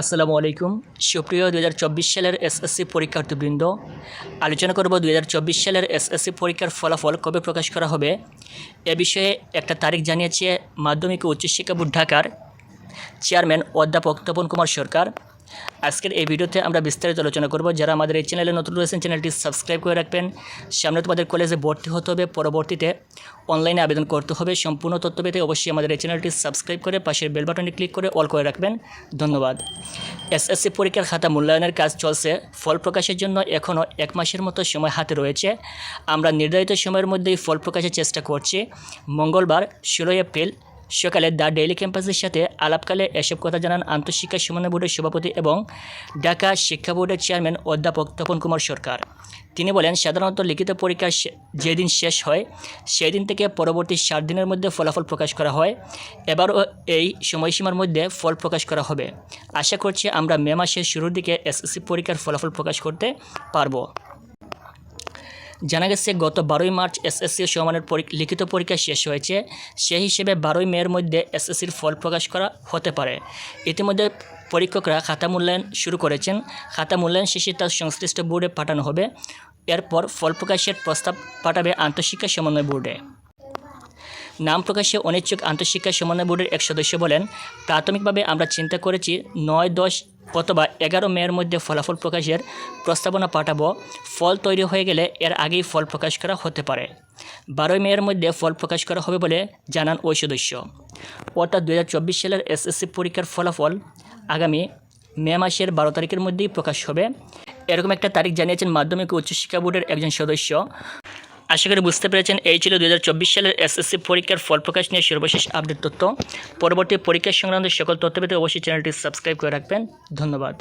আসসালামু আলাইকুম। সুপ্রিয় দু হাজার চব্বিশ সালের এসএসসি পরীক্ষার্থীবৃন্দ, আলোচনা করব দু হাজার চব্বিশ সালের এসএসসি পরীক্ষার ফলাফল কবে প্রকাশ করা হবে? এ বিষয়ে একটা তারিখ জানিয়েছে মাধ্যমিক ও উচ্চশিক্ষা বোর্ড ঢাকার চেয়ারম্যান অধ্যাপক তপন কুমার সরকার। আজকের এই ভিডিওতে আমরা বিস্তারিত আলোচনা করব। যারা আমাদের এই চ্যানেলে নতুন রয়েছেন, চ্যানেলটি সাবস্ক্রাইব করে রাখবেন। সামনে তোমাদের কলেজে ভর্তি হতে হবে, পরবর্তীতে অনলাইনে আবেদন করতে হবে। সম্পূর্ণ তথ্য পেতে অবশ্যই আমাদের এই চ্যানেলটি সাবস্ক্রাইব করে পাশের বেল বাটনে ক্লিক করে অল করে রাখবেন। ধন্যবাদ। এসএসসি পরীক্ষার খাতা মূল্যায়নের কাজ চলছে। ফল প্রকাশের জন্য এখনও এক মাসের মতো সময় হাতে রয়েছে। আমরা নির্ধারিত সময়ের মধ্যেই ফল প্রকাশের চেষ্টা করছি। মঙ্গলবার ষোলোই এপ্রিল সকালে দ্য ডেইলি ক্যাম্পাসের সাথে আলাপকালে এসব কথা জানান আন্তঃশিক্ষা সমন্বয় বোর্ডের সভাপতি এবং ঢাকা শিক্ষা বোর্ডের চেয়ারম্যান অধ্যাপক তপন কুমার সরকার। তিনি বলেন, সাধারণত লিখিত পরীক্ষা যেদিন শেষ হয় সেই দিন থেকে পরবর্তী সাত দিনের মধ্যে ফলাফল প্রকাশ করা হয়। এবারও এই সময়সীমার মধ্যে ফল প্রকাশ করা হবে। আশা করছি আমরা মে মাসের শুরুর দিকে এসএসসি পরীক্ষার ফলাফল প্রকাশ করতে পারব। জানা গেছে, গত বারোই মার্চ এসএসসি সমানের লিখিত পরীক্ষা শেষ হয়েছে। সেই হিসেবে বারোই মের মধ্যে এসএসসির ফল প্রকাশ করা হতে পারে। ইতিমধ্যে পরীক্ষকরা খাতা মূল্যায়ন শুরু করেছেন। খাতা মূল্যায়ন শেষে তার সংশ্লিষ্ট বোর্ডে পাঠানো হবে। এরপর ফল প্রকাশের প্রস্তাব পাঠাবে আন্তঃশিক্ষা সমন্বয় বোর্ডে। নাম প্রকাশে অনিচ্ছুক আন্তঃশিক্ষা সমন্বয় বোর্ডের এক সদস্য বলেন, প্রাথমিকভাবে আমরা চিন্তা করেছি, নয় দশ অথবা এগারো মেয়ের মধ্যে ফলাফল প্রকাশের প্রস্তাবনা পাঠাবো। ফল তৈরি হয়ে গেলে এর আগেই ফল প্রকাশ করা হতে পারে। বারোই মেয়ের মধ্যে ফল প্রকাশ করা হবে বলে জানান ওই সদস্য। অর্থাৎ দু হাজার চব্বিশ সালের এসএসসি পরীক্ষার ফলাফল আগামী মে মাসের বারো তারিখের মধ্যেই প্রকাশ হবে। এরকম একটা তারিখ জানিয়েছেন মাধ্যমিক উচ্চশিক্ষা বোর্ডের একজন সদস্য। আশা করি বুঝতে পেরেছেন, এই ছিল দু হাজার চব্বিশ সালের এসএসসি পরীক্ষার ফল প্রকাশ নিয়ে সর্বশেষ আপডেট তথ্য। পরবর্তী পরীক্ষা সংক্রান্ত সকল তথ্য পেতে অবশ্যই চ্যানেলটি সাবস্ক্রাইব করে রাখবেন। ধন্যবাদ।